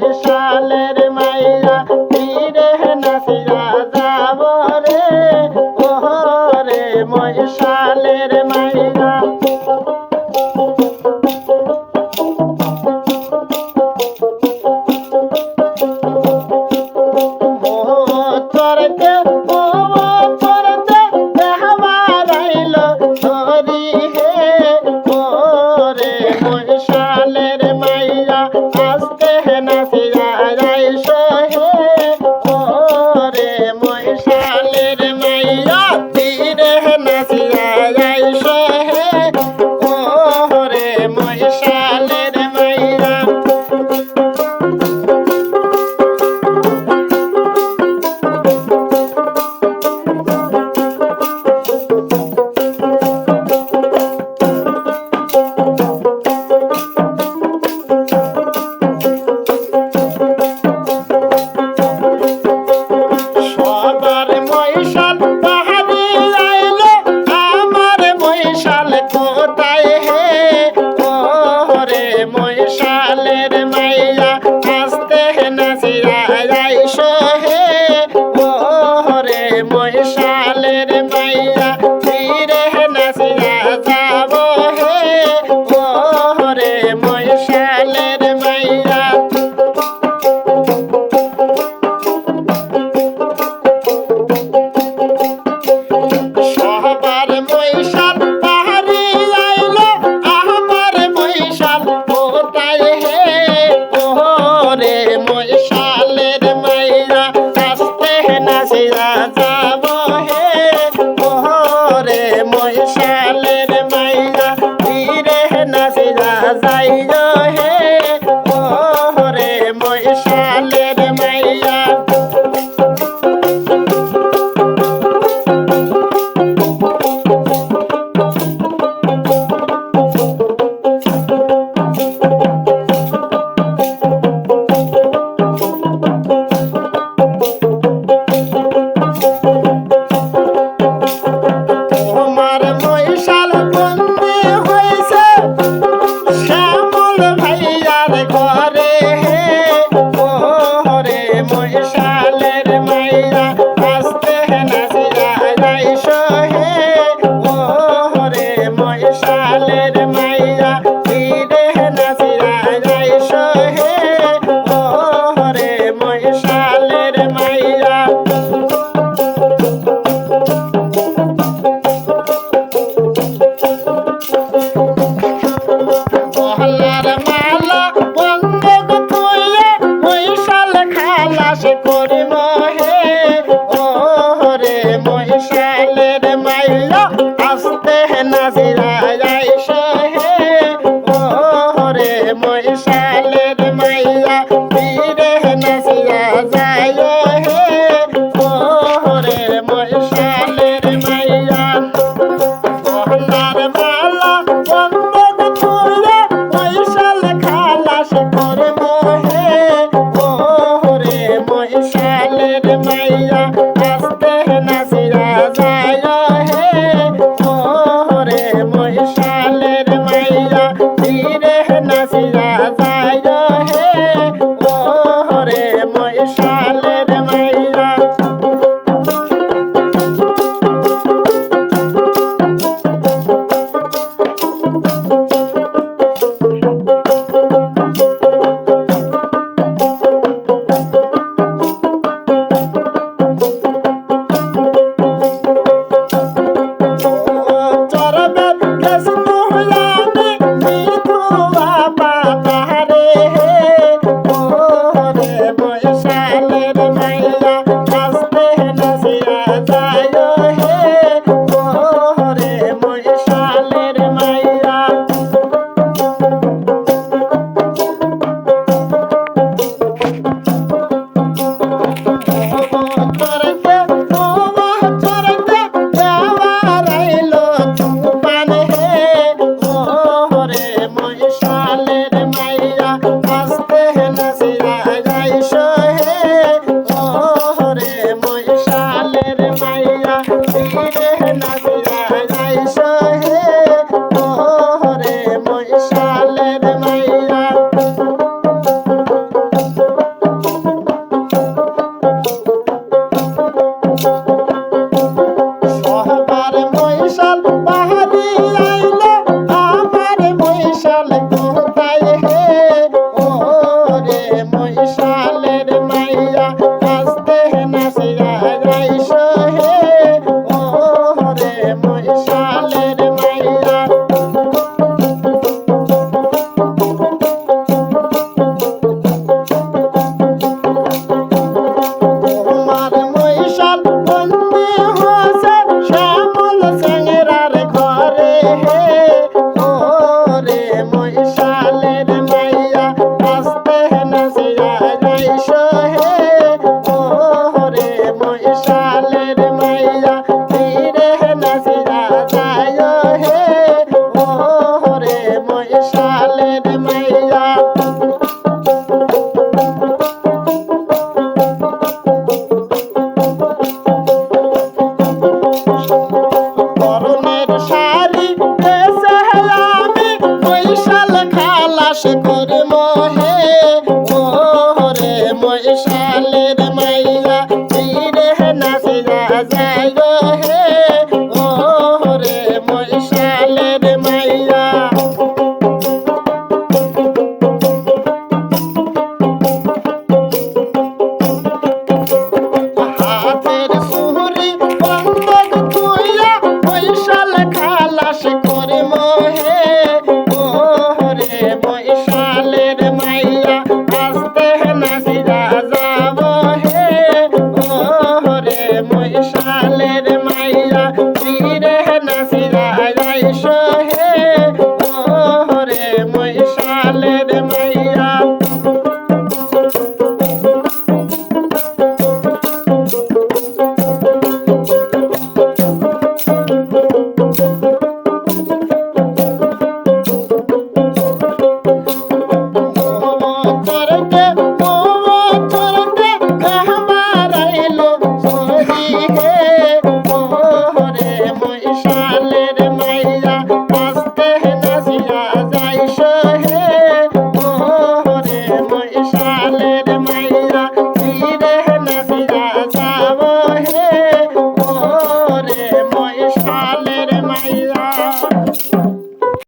just. রে কয় বলছে love. দেবে মাই বৈশালের মাইয়া আসতে নাচিয়া যাইস হে। ওরে বৈশালের মাইয়া তীরে নাচিয়া যায় হে। ওরে বৈশালের খালাস করে মহে